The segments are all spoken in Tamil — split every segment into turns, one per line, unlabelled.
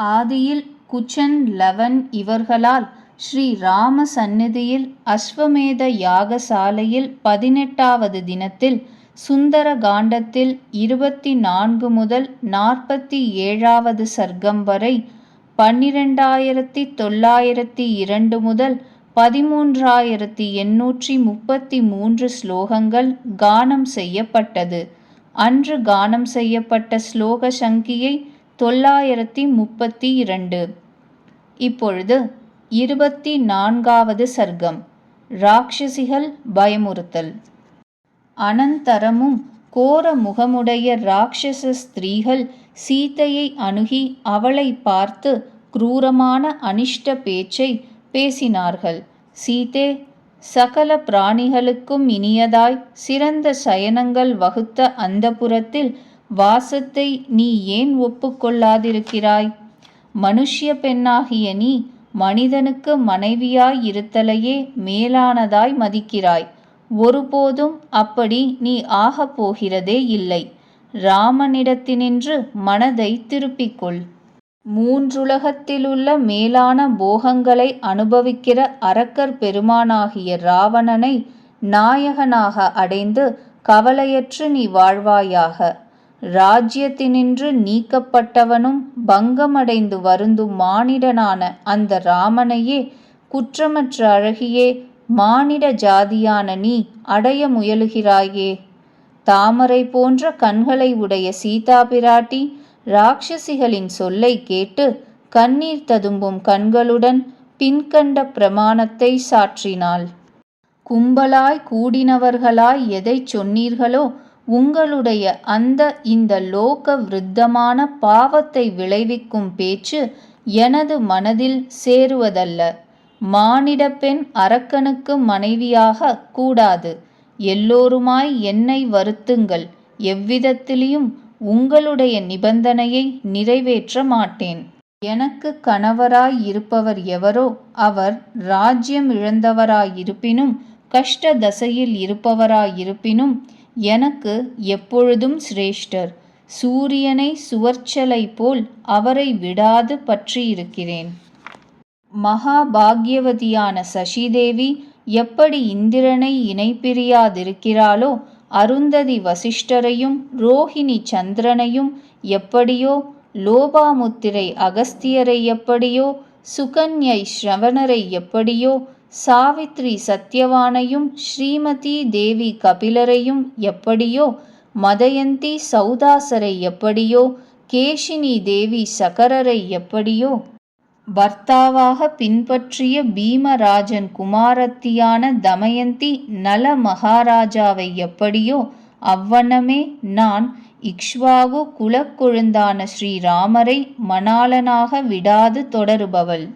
ஆதியில் குச்சன் லவன் இவர்களால் ஸ்ரீ ராம சந்நிதியில் அஸ்வமேத யாகசாலையில் பதினெட்டாவது தினத்தில் சுந்தர காண்டத்தில் இருபத்தி நான்கு முதல் நாற்பத்தி ஏழாவது சர்க்கம் வரை பன்னிரெண்டாயிரத்தி தொள்ளாயிரத்தி இரண்டு முதல் பதிமூன்றாயிரத்தி எண்ணூற்றி முப்பத்தி மூன்று ஸ்லோகங்கள் கானம் செய்யப்பட்டது. அன்று கானம் செய்யப்பட்ட ஸ்லோக சங்கியை தொள்ளாயிரத்தி முப்பத்தி இரண்டு. இப்பொழுது இருபத்தி நான்காவது சர்க்கம் ராட்சசிகள் பயமுறுத்தல். அனந்தரமும் கோர முகமுடைய ராட்சச ஸ்திரீகள் சீதையை அணுகி அவளை பார்த்து குரூரமான அனிஷ்ட பேச்சை பேசினார்கள். சீதே சகல பிராணிகளுக்கும் இனியதாய் சிறந்த சயனங்கள் வகுத்த அந்தப்புறத்தில் வாசத்தை நீ ஏன் ஒப்புக்கொள்ளாதிருக்கிறாய்? மனுஷ்ய பெண்ணாகிய நீ மனிதனுக்கு மனைவியாய் இருத்தலையே மேலானதாய் மதிக்கிறாய். ஒருபோதும் அப்படி நீ ஆகப் போகிறதே இல்லை. ராமனிடத்தினின்று மனதை திருப்பிக்கொள். மூன்றுலகத்திலுள்ள மேலான போகங்களை அனுபவிக்கிற அரக்கர் பெருமானாகிய ராவணனை நாயகனாக அடைந்து கவலையற்று நீ வாழ்வாயாக. ராஜ்யத்தினின்று நீக்கப்பட்டவனும் பங்கமடைந்து வருந்தும் மானிடனான அந்த ராமனையே குற்றமற்ற அழகியே மானிட ஜாதியான நீ அடைய முயலுகிறாயே. தாமரை போன்ற கண்களை உடைய சீதா பிராட்டி ராட்சசிகளின் சொல்லை கேட்டு கண்ணீர் ததும்பும் கண்களுடன் பின்கண்ட பிரமாணத்தை சாற்றினாள். கும்பலாய் கூடினவர்களாய் எதை சொன்னீர்களோ உங்களுடைய அந்த இந்த லோக விருத்தமான பாவத்தை விளைவிக்கும் பேச்சு எனது மனதில் சேருவதல்ல. மானிட பெண் அரக்கனுக்கு மனைவியாக கூடாது. எல்லோருமாய் என்னை வருத்துங்கள். எவ்விதத்திலையும் உங்களுடைய நிபந்தனையை நிறைவேற்ற மாட்டேன். எனக்கு கணவராய் இருப்பவர் எவரோ அவர் ராஜ்யம் இழந்தவராயிருப்பினும் கஷ்ட தசையில் இருப்பவராயிருப்பினும் எனக்கு எப்பொழுதும் சிரேஷ்டர். சூரியனை சுவர்ச்சலை போல் அவரை விடாது பற்றியிருக்கிறேன். மகாபாக்யவதியான சசிதேவி எப்படி இந்திரனை இணைப்பிரியாதிருக்கிறாளோ அருந்ததி வசிஷ்டரையும் ரோஹிணி சந்திரனையும் எப்படியோ லோபாமுத்திரை அகஸ்தியரை எப்படியோ சுகன்யை ஸ்ரவணரை எப்படியோ சாவித்ரி சத்யவானையும் ஸ்ரீமதி தேவி கபிலரையும் எப்படியோ மதயந்தி சௌதாசரை எப்படியோ கேஷினி தேவி சகரரை எப்படியோ பர்த்தாவாக பின்பற்றிய பீமராஜன் குமாரத்தியான தமயந்தி நல மகாராஜாவை எப்படியோ அவ்வண்ணமே நான் இக்ஷ்வாகு குலக்கொழுந்தான ஸ்ரீராமரை மணாளனாக விடாது தொடருபவள்.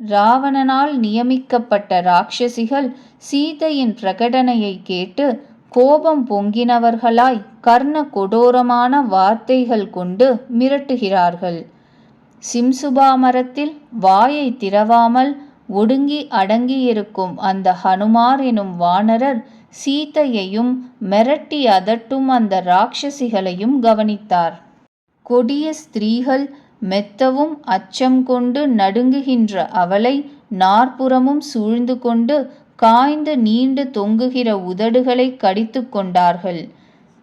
ராவணனால் நியமிக்கப்பட்ட ராட்சசிகள் சீதையின் பிரகடனையை கேட்டு கோபம் பொங்கினவர்களாய் கர்ண கொடோரமான வார்த்தைகள் கொண்டு மிரட்டுகிறார்கள். சிம்சுபா மரத்தில் வாயை திறவாமல் ஒடுங்கி அடங்கியிருக்கும் அந்த ஹனுமார் எனும் வானரர் சீதையையும் மிரட்டி அதட்டும் அந்த ராட்சசிகளையும் கவனித்தார். கொடிய ஸ்திரீகள் மெத்தவும் அச்சம் கொண்டு நடுங்குகின்ற அவளை நாற்புறமும் சூழ்ந்து கொண்டு காய்ந்து நீண்டு தொங்குகிற உதடுகளை கடித்து கொண்டார்கள்.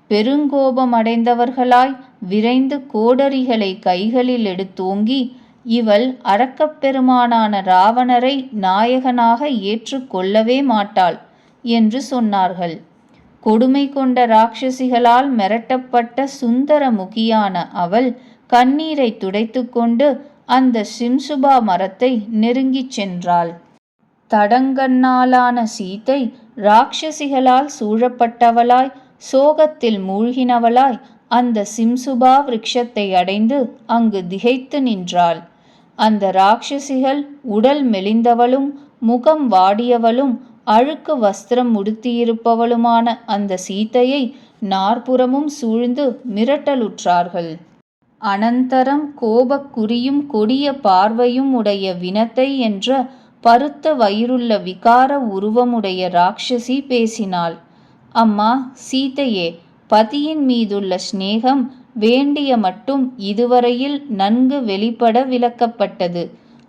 பெருங்கோபமடைந்தவர்களாய் விரைந்து கோடரிகளை கைகளில் எடுத்தோங்கி இவள் அரக்கப்பெருமானான ராவணரை நாயகனாக ஏற்றுக்கொள்ளவே மாட்டாள் என்று சொன்னார்கள். கொடுமை கொண்ட ராட்சசிகளால் மிரட்டப்பட்ட சுந்தர முகியான அவள் கண்ணீரை துடைத்துக்கொண்டு அந்த சிம்சுபா மரத்தை நெருங்கிச் சென்றாள். தடங்கண்ணாலான சீத்தை ராட்சசிகளால் சூழப்பட்டவளாய் சோகத்தில் மூழ்கினவளாய் அந்த சிம்சுபா விருட்சத்தை அடைந்து அங்கு திகைத்து நின்றாள். அந்த ராட்சசிகள் உடல் மெலிந்தவளும் முகம் வாடியவளும் அழுக்கு வஸ்திரம் உடுத்தியிருப்பவளுமான அந்த சீத்தையை நாற்புறமும் சூழ்ந்து மிரட்டலுற்றார்கள். அனந்தரம் கோபக்குறியும் கொடிய பார்வையும் உடைய வினத்தை என்ற பருத்த வயிறுள்ள விகார உருவமுடைய ராட்சசி பேசினாள் அம்மா சீதையே பதியின் மீதுள்ள சிநேகம் வேண்டிய மட்டும் இதுவரையில் நன்கு வெளிப்பட விளக்கப்பட்டது.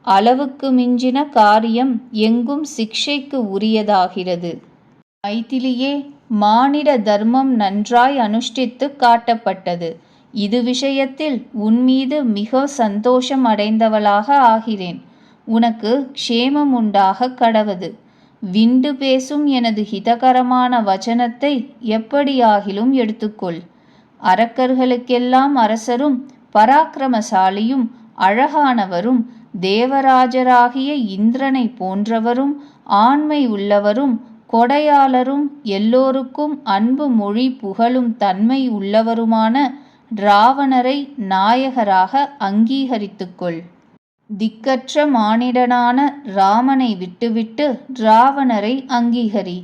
அளவுக்கு மிஞ்சின காரியம் எங்கும் சிக்ஷைக்கு உரியதாகிறது. மைதிலியே மானிட தர்மம் நன்றாய் அனுஷ்டித்துக் காட்டப்பட்டது. இது விஷயத்தில் உன்மீது மிக சந்தோஷம் அடைந்தவளாக ஆகிறேன். உனக்கு க்ஷேமம் உண்டாக கடவது. விண்டு பேசும் எனது ஹிதகரமான வச்சனத்தை எப்படியாகிலும் எடுத்துக்கொள். அரக்கர்களுக்கெல்லாம் அரசரும் பராக்கிரமசாலியும் அழகானவரும் தேவராஜராகிய இந்திரனை போன்றவரும் ஆண்மை உள்ளவரும் கொடையாளரும் எல்லோருக்கும் அன்பு மொழி புகழும் தன்மை உள்ளவருமான ராவணரை நாயகராக அங்கீகரித்துக்கொள். திக்கற்ற மானிடனான ராமனை விட்டுவிட்டு ராவணரை அங்கீகரி.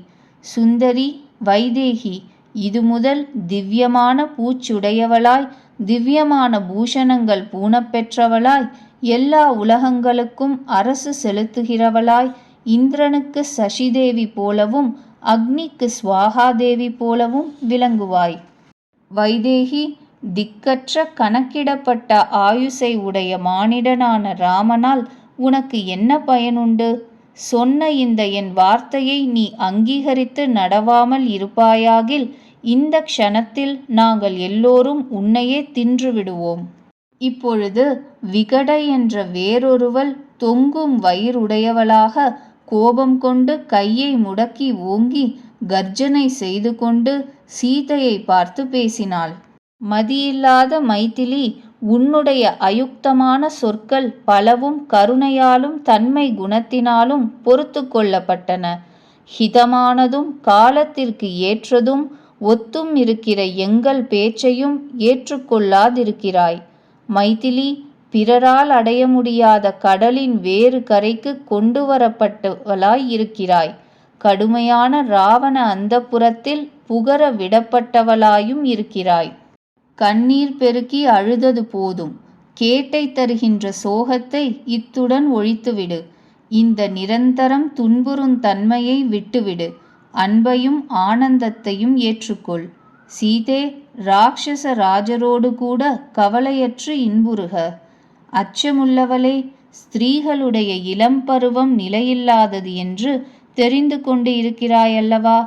சுந்தரி வைதேகி இது முதல் திவ்யமான பூச்சுடையவளாய் திவ்யமான பூஷணங்கள் பூணப்பெற்றவளாய் எல்லா உலகங்களுக்கும் அரசு செலுத்துகிறவளாய் இந்திரனுக்கு சசிதேவி போலவும் அக்னிக்கு ஸ்வாகாதேவி போலவும் விளங்குவாய். வைதேகி திக்கற்ற கணக்கிடப்பட்ட ஆயுசை உடைய மானிடனான ராமனால் உனக்கு என்ன பயனுண்டு? சொன்ன இந்த என் வார்த்தையை நீ அங்கீகரித்து நடவாமல் இருப்பாயாகில் இந்தக் க்ஷணத்தில் நாங்கள் எல்லோரும் உன்னையே தின்றுவிடுவோம். இப்பொழுது விகட என்ற வேறொருவள் தொங்கும் வயிறுடையவளாக கோபம் கொண்டு கையை முடக்கி ஓங்கி கர்ஜனை செய்து கொண்டு சீதையைப் பார்த்துப் பேசினாள். மதியில்லாத மைதிலி உன்னுடைய அயுக்தமான சொற்கள் பலவும் கருணையாலும் தன்மை குணத்தினாலும் பொறுத்து கொள்ளப்பட்டன. ஹிதமானதும் காலத்திற்கு ஏற்றதும் ஒத்தும் இருக்கிற எங்கள் பேச்சையும் ஏற்றுக்கொள்ளாதிருக்கிறாய் மைதிலி பிறரால் அடைய முடியாத கடலின் வேறு கரைக்குக் கொண்டுவரப்பட்டவளாய் இருக்கிறாய். கடுமையான ராவண அந்தப்புறத்தில் புகர விடப்பட்டவளாயும் இருக்கிறாய். கண்ணீர் பெருக்கி அழுதது போதும். கேட்டை தருகின்ற சோகத்தை இத்துடன் ஒழித்துவிடு. இந்த நிரந்தரம் துன்புறும் தன்மையை விட்டுவிடு. அன்பையும் ஆனந்தத்தையும் ஏற்றுக்கொள். சீதே ராக்ஷ ராஜரோடு கூட கவலையற்று இன்புறுக. அச்சமுள்ளவளே ஸ்திரீகளுடைய இளம்பருவம் நிலையில்லாதது என்று தெரிந்து கொண்டு இருக்கிறாயல்லவா?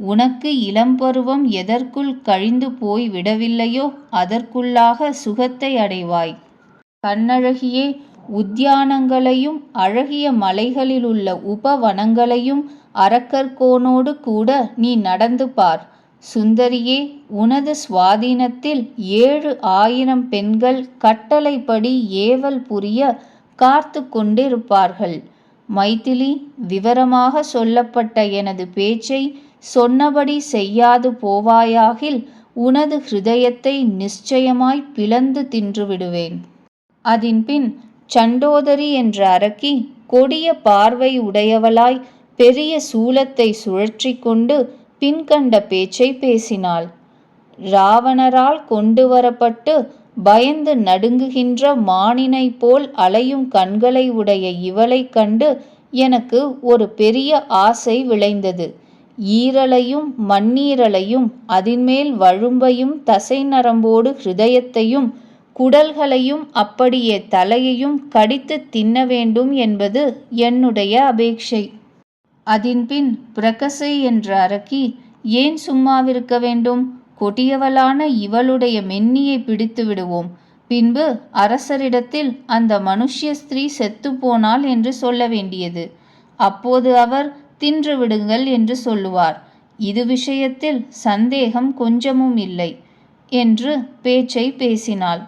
உனக்கு இளம்பருவம் எதற்குள் கழிந்து போய் விடவில்லையோ அதற்குள்ளாக சுகத்தை அடைவாய். கண்ணழகியே உத்தியானங்களையும் அழகிய மலைகளிலுள்ள உபவனங்களையும் அரக்கர்கோனோடு கூட நீ நடந்து பார். சுந்தரியே உனது சுவாதீனத்தில் ஏழு ஆயிரம் பெண்கள் கட்டளைப்படி ஏவல் புரிய காத்து கொண்டிருப்பார்கள். மைதிலி விவரமாக சொல்லப்பட்ட எனது பேச்சை சொன்னபடி செய்யாது போவாயாகில் உனது ஹிருதயத்தை நிச்சயமாய் பிளந்து தின்றுவிடுவேன். அதின்பின் சண்டோதரி என்ற அரக்கி கொடிய பார்வை உடையவளாய் பெரிய சூலத்தை சுழற்றிக் கொண்டு பின்கண்ட பேச்சைப் பேசினாள். ராவணரால் கொண்டுவரப்பட்டு பயந்து நடுங்குகின்ற மானினைப் போல் அலையும் கண்களை உடைய இவளைக் கண்டு எனக்கு ஒரு பெரிய ஆசை விளைந்தது. ஈரலையும் மண்ணீரலையும் அதின்மேல் வழும்பையும் தசை நரம்போடு ஹிருதயத்தையும் குடல்களையும் அப்படியே தலையையும் கடித்துத் தின்னவேண்டும் என்பது என்னுடைய அபேக்ஷை. அதின்பின் பிரகசை என்ற அரக்கி ஏன் சும்மாவிருக்க வேண்டும்? கொடியவளான இவளுடைய மென்னியைப் பிடித்துவிடுவோம். பின்பு அரசரிடத்தில் அந்த மனுஷ்ய ஸ்திரீ செத்துப்போனாள் என்று சொல்ல வேண்டியது. அப்போது அவர் தின்றுவிடுங்கள் என்று சொல்லுவார். இது விஷயத்தில் சந்தேகம் கொஞ்சமும் இல்லை. என்று பேச்சை பேசினாள்.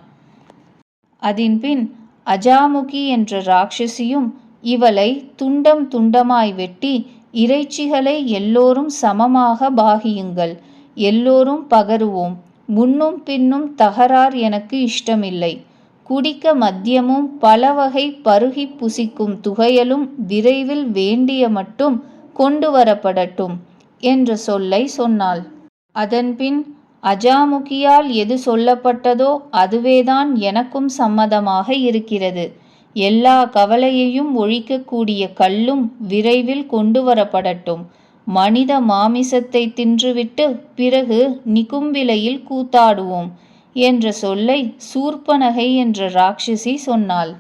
அதன்பின் அஜாமுகி என்ற ராட்சசியும் இவளை துண்டம் துண்டமாய் வெட்டி இறைச்சிகளை எல்லோரும் சமமாக பாகியுங்கள். எல்லோரும் பகருவோம். முன்னும் பின்னும் தகரார் எனக்கு இஷ்டமில்லை. குடிக்க மத்யமும் பலவகை பருகிப் புசிக்கும் துகையலும் விரைவில் வேண்டிய மட்டும் கொண்டு வரப்படட்டும் என்ற சொல்லை சொன்னாள். அதன்பின் அஜாமுகியால் எது சொல்லப்பட்டதோ அதுவேதான் எனக்கும் சம்மதமாக இருக்கிறது. எல்லா கவலையையும் ஒழிக்கக்கூடிய கல்லும் விரைவில் கொண்டு வரப்படட்டும் மனித மாமிசத்தை தின்றுவிட்டு பிறகு நிகும்பிலையில் கூத்தாடுவோம். என்ற சொல்லை சூர்ப்பனகை என்ற ராட்சசி சொன்னாள்.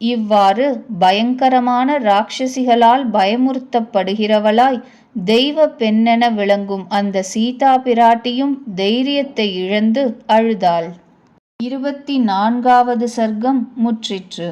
இவ்வாறு பயங்கரமான ராட்சசிகளால் பயமுறுத்தப்படுகிறவளாய் தெய்வப் பெண்ணென விளங்கும் அந்த சீதா பிராட்டியும் தைரியத்தை இழந்து அழுதாள். இருபத்தி நான்காவது சர்க்கம் முற்றிற்று.